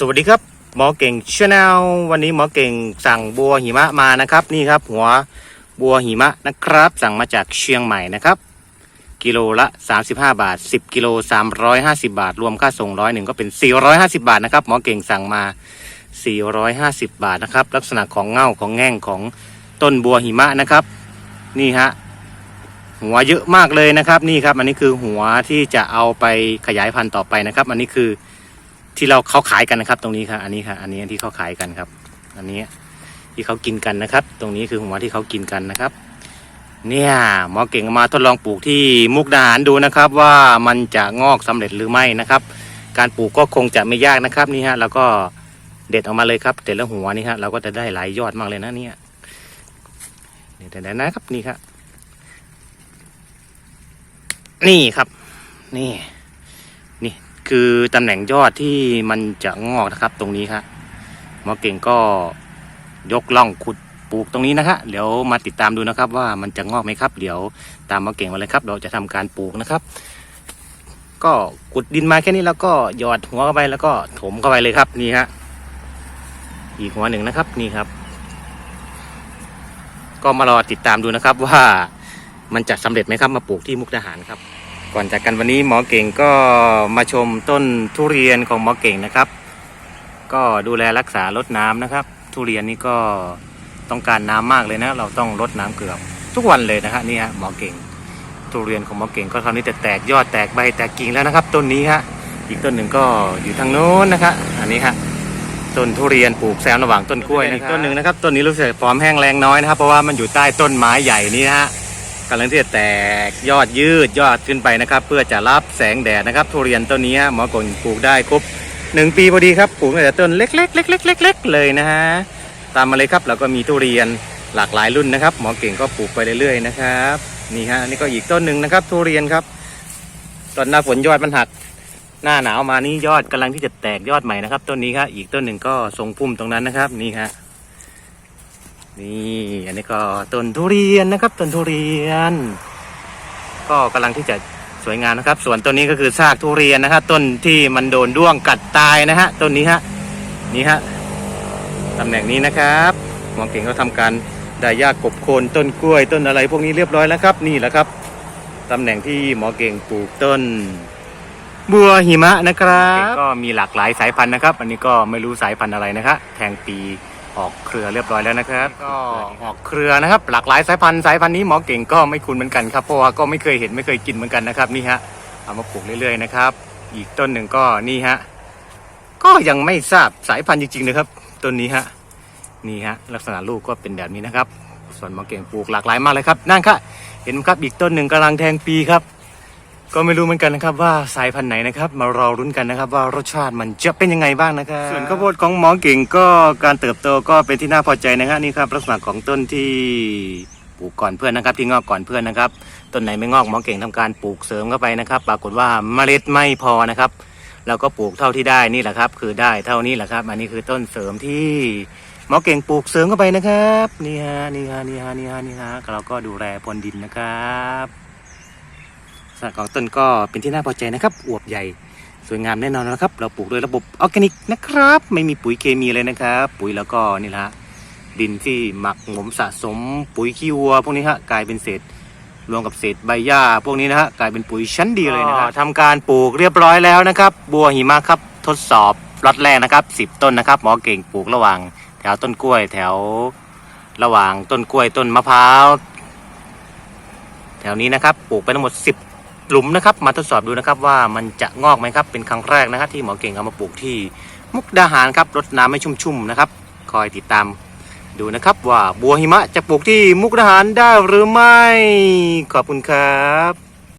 สวัสดีครับหมอเก่งชาแนลวันนี้หมอเก่งสั่งบัวหิมะมานะครับ นี่ครับ หัวบัวหิมะนะครับ สั่งมาจากเชียงใหม่นะครับ กิโลละ 35 บาท 10 กิโล 350 บาท รวมค่าส่งร้อยหนึ่งก็เป็น 450 บาทนะครับหมอเก่งสั่งมา 450 บาทนะครับ ลักษณะของเง่าของแง่งของต้นบัวหิมะนะครับ นี่ฮะหัวเยอะมากเลยนะครับ นี่ครับ อันนี้คือหัวที่จะเอาไปขยายพันธุ์ต่อไปนะครับ อันนี้คือ ที่เราเขาขายกันนะครับ ตรงนี้ครับอันนี้ครับอันนี้ที่เขาขายกันครับ อันนี้ที่เขากินกันนะครับ ตรงนี้คือหัวที่เขากินกันนะครับ เนี่ยหมอเก่งมาทดลองปลูกที่มุกดาหารดูนะครับ ว่ามันจะงอกสำเร็จหรือไม่นะครับ การปลูกก็คงจะไม่ยากนะครับนี่ฮะแล้วก็เด็ดออกมาเลยครับเด็ดแล้วหัวนี่ฮะเราก็จะได้หลายยอดมากเลยนะเนี่ยเด็ดๆนะครับนี่ครับนี่ครับ นี่ คือตำแหน่งยอดที่มันจะงอกนะครับ ตรงนี้ครับหมอเก่งก็ยกล่องขุดปลูกตรงนี้นะฮะเดี๋ยวมาติดตามดูนะครับ ว่ามันจะงอกไหมครับ เดี๋ยวตามหมอเก่งมาเลยครับ เราจะทำการปลูกนะครับ ก็ขุดดินมาแค่นี้แล้วก็หยอดหัวเข้าไปแล้วก็ถมเข้าไปเลยครับนี่ฮะอีกหัวหนึ่งนะครับนี่ครับ ก็มารอติดตามดูนะครับว่ามันจะสำเร็จไหมครับมาปลูกที่มุกดาหารครับ ก่อนจากกันวันนี้หมอเก่งก็มาชมต้นทุเรียนของหมอเก่งนะครับ ก็ดูแลรักษารดน้ำนะครับ ทุเรียนนี่ก็ต้องการน้ำมากเลยนะ เราต้องรดน้ำเกือบทุกวันเลยนะฮะนี่ฮะหมอเก่ง ทุเรียนของหมอเก่งก็คราวนี้จะแตกยอดแตกใบแตกกิ่งแล้วนะครับ ต้นนี้ฮะอีกต้นหนึ่งก็อยู่ทางโน้นนะครับอันนี้ฮะต้นทุเรียนปลูกแซมระหว่างต้นกล้วยนะต้นหนึ่งนะครับต้นนี้รู้สึกฟอร์มแห้งแรงน้อยนะครับเพราะว่ามันอยู่ใต้ต้นไม้ใหญ่นี้นะฮะ กำลังที่จะแตกยอดยืดยอดขึ้นไปนะครับ เพื่อจะรับแสงแดดนะครับทุเรียนต้นนี้หมอกงปลูกได้ครบหนึ่งปีพอดีครับปลูกตั้งแต่ต้นเล็กๆเล็กๆเล็กๆเลยนะฮะตามมาเลยครับแล้วก็มีทุเรียนหลากหลายรุ่นนะครับ หมอเก่งก็ปลูกไปเรื่อยๆนะครับนี่ฮะนี่ก็อีกต้นหนึ่งนะครับ ทุเรียนครับตอนหน้าฝนยอดมันหักหน้าหนาวมานี่ยอดกำลังที่จะแตกยอดใหม่นะครับ ต้นนี้ครับอีกต้นหนึ่งก็ทรงพุ่มตรงนั้นนะครับนี่ฮะ นี่อันนี้ก็ต้นทุเรียนนะครับต้นทุเรียน ก็กำลังที่จะสวยงามนะครับ ส่วนต้นนี้ก็คือซากทุเรียนนะครับต้นที่มันโดนด้วงกัดตายนะฮะต้นนี้ฮะนี่ฮะตำแหน่งนี้นะครับหมอเก่งก็ทำการได้หญ้ากบโคนต้นกล้วย ต้นอะไรพวกนี้เรียบร้อยแล้วครับนี่แหละครับตำแหน่งที่หมอเก่งปลูกต้น บัวหิมะนะครับ ก็มีหลากหลายสายพันธุ์นะครับ อันนี้ก็ไม่รู้สายพันธุ์อะไรนะครับแทงปี ออกเครือเรียบร้อยแล้วนะครับก็ออกเครือนะครับ หลากหลายสายพันธุ์สายพันธุ์นี้หมอเก่งก็ไม่คุ้นเหมือนกันครับเพราะว่าก็ไม่เคยเห็นไม่เคยกินเหมือนกันนะครับนี่ฮะเอามาปลูกเรื่อยๆนะครับ อีกต้นหนึ่งก็นี่ฮะก็ยังไม่ทราบสายพันธุ์จริงๆนะครับต้นนี้ฮะนี่ฮะลักษณะลูกก็เป็นแบบนี้นะครับ ส่วนหมอเก่งปลูกหลากหลายมากเลยครับนั่นครับเห็นไหมครับอีกต้นหนึ่งกำลังแทงปีครับ ก็ไม่รู้เหมือนกันนะครับว่าสายพันธุ์ไหนนะครับ มารอรุ้นกันนะครับ ว่ารสชาติมันจะเป็นยังไงบ้างนะครับ ส่วนข้าวโพดของหมอเก่งก็การเติบโตก็เป็นที่น่าพอใจนะครับนี่ครับลักษณะของต้นที่ปลูกก่อนเพื่อนนะครับ ที่งอกก่อนเพื่อนนะครับต้นไหนไม่งอกหมอเก่งทำการปลูกเสริมเข้าไปนะครับ ปรากฏว่าเมล็ดไม่พอนะครับเราก็ปลูกเท่าที่ได้นี่แหละครับ คือได้เท่านี้แหละครับ อันนี้คือต้นเสริมที่หมอเก่งปลูกเสริมเข้าไปนะครับนี่ฮะนี่ฮะนี่ฮะนี่ฮะนี่ฮะเราก็ดูแลพรวนดินนะครับ ลักษณะของต้นก็เป็นที่น่าพอใจนะครับ อวบใหญ่สวยงามแน่นอนนะครับ เราปลูกโดยระบบออร์แกนิกนะครับ ไม่มีปุ๋ยเคมีเลยนะครับ ปุ๋ยแล้วก็นี่แหละฮะดินที่หมักหมมสะสม ปุ๋ยขี้วัว พวกนี้ฮะกลายเป็นเศษรวมกับเศษใบหญ้าพวกนี้นะฮะกลายเป็นปุ๋ยชั้นดีเลยนะครับทำการปลูกเรียบร้อยแล้วนะครับ บัวหิมะครับทดสอบล็อตแรกนะครับ 10 ต้นนะครับ หมอเก่งปลูกระหว่าง แถวต้นกล้วย แถวระหว่างต้นกล้วยต้นมะพร้าวแถวนี้นะครับปลูกไปทั้งหมด 10 หลุมนะครับ มาทดสอบดูนะครับว่ามันจะงอกไหมครับ เป็นครั้งแรกนะครับที่หมอเก่งเอามาปลูกที่มุกดาหารครับรดน้ำให้ชุ่มๆนะครับ คอยติดตามดูนะครับว่าบัวหิมะจะปลูกที่มุกดาหารได้หรือไม่ ขอบคุณครับ